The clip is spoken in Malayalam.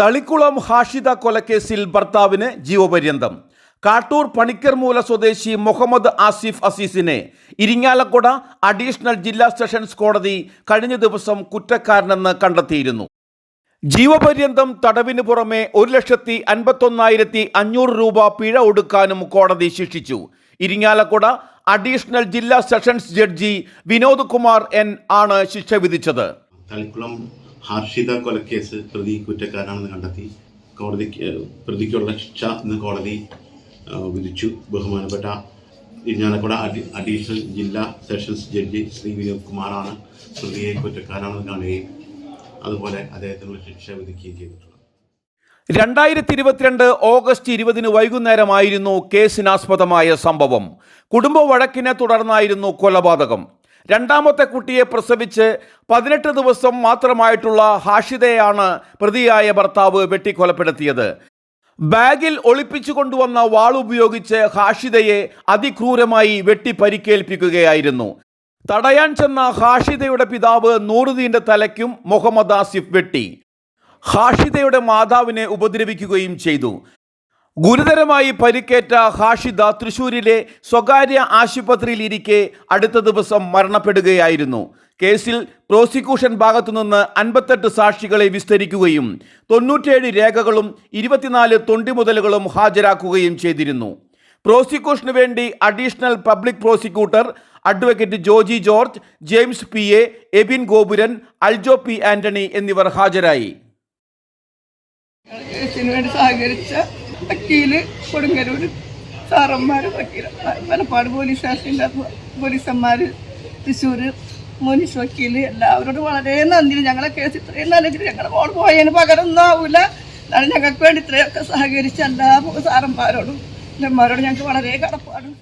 തളിക്കുളം ഹാഷിദ കൊലക്കേസിൽ ഭർത്താവിന് ജീവപര്യന്തം. കാട്ടൂർ പണിക്കർ മൂല സ്വദേശി മുഹമ്മദ് ആസിഫ് അസീസിനെ ഇരിങ്ങാലക്കുട അഡീഷണൽ ജില്ലാ സെഷൻസ് കോടതി കഴിഞ്ഞ ദിവസം കുറ്റക്കാരനെന്ന് കണ്ടെത്തിയിരുന്നു. ജീവപര്യന്തം തടവിന് പുറമെ ഒരു ലക്ഷത്തി അൻപത്തൊന്നായിരത്തി അഞ്ഞൂറ് രൂപ പിഴ ഒടുക്കാനും കോടതി ശിക്ഷിച്ചു. ഇരിങ്ങാലക്കുട അഡീഷണൽ ജില്ലാ sessions judge Vinod Kumar N ആണ് ശിക്ഷ വിധിച്ചത്. തളിക്കുളം ഹാർഷിത കൊലക്കേസ് പ്രതി കുറ്റക്കാരാണെന്ന് കണ്ടെത്തി. കോടതിക്ക് പ്രതിക്കുള്ള ശിക്ഷ ഇന്ന് കോടതി വിധിച്ചു. ബഹുമാനപ്പെട്ട ഇരിഞ്ഞാലക്കുട അഡി അഡീഷണൽ ജില്ലാ സെഷൻസ് ജഡ്ജി ശ്രീ വിനോദ് കുമാറാണ് പ്രതിയെ കുറ്റക്കാരാണെന്ന് കാണുകയും അതുപോലെ അദ്ദേഹത്തിനുള്ള ശിക്ഷ വിധിക്കുകയും ചെയ്തിട്ടുള്ളത്. രണ്ടായിരത്തി ഇരുപത്തിരണ്ട് ഓഗസ്റ്റ് ഇരുപതിന് വൈകുന്നേരമായിരുന്നു കേസിനാസ്പദമായ സംഭവം. കുടുംബ വഴക്കിനെ തുടർന്നായിരുന്നു കൊലപാതകം. രണ്ടാമത്തെ കുട്ടിയെ പ്രസവിച്ച് പതിനെട്ട് ദിവസം മാത്രമായിട്ടുള്ള ഹാഷിതയാണ് പ്രതിയായ ഭർത്താവ് വെട്ടിക്കൊലപ്പെടുത്തിയത്. ബാഗിൽ ഒളിപ്പിച്ചു കൊണ്ടുവന്ന വാളുപയോഗിച്ച് ഹാഷിതയെ അതിക്രൂരമായി വെട്ടി പരിക്കേൽപ്പിക്കുകയായിരുന്നു തടയാൻ ചെന്ന ഹാഷിതയുടെ പിതാവ് നൂറുദീന്റെ തലയ്ക്കും മുഹമ്മദ് ആസിഫ് വെട്ടി. ഹാഷിതയുടെ മാതാവിനെ ഉപദ്രവിക്കുകയും ചെയ്തു. ഗുരുതരമായി പരിക്കേറ്റ ഹാഷിദ തൃശൂരിലെ സ്വകാര്യ ആശുപത്രിയിലിരിക്കെ അടുത്ത ദിവസം മരണപ്പെടുകയായിരുന്നു. കേസിൽ പ്രോസിക്യൂഷൻ ഭാഗത്തുനിന്ന് അൻപത്തെട്ട് സാക്ഷികളെ വിസ്തരിക്കുകയും തൊണ്ണൂറ്റേഴ് രേഖകളും ഇരുപത്തിനാല് തൊണ്ടിമുതലുകളും ഹാജരാക്കുകയും ചെയ്തിരുന്നു. പ്രോസിക്യൂഷന് വേണ്ടി additional public prosecutor advocate Joji George James P A Abin Gopuran Aljo P Antony എന്നിവർ ഹാജരായി. വക്കീൽ കൊടുങ്ങരൂർ സാറന്മാർ വക്കീല മലപ്പാട് പോലീസ് സ്റ്റേഷന്റെ പോലീസന്മാർ തൃശ്ശൂർ മുനിസ് വക്കീൽ എല്ലാവരോടും വളരെ നന്ദി ഞങ്ങളെ കേസ് ഇത്രയും നല്ലതിൽ ഞങ്ങളുടെ മോൾ പോയതിന് പകരമൊന്നും ആവില്ല എന്നാലും ഞങ്ങൾക്ക് വേണ്ടി ഇത്രയൊക്കെ സഹകരിച്ച എല്ലാ സാറന്മാരോടും എല്ലാമാരോടും ഞങ്ങൾക്ക് വളരെ കടപ്പാടും.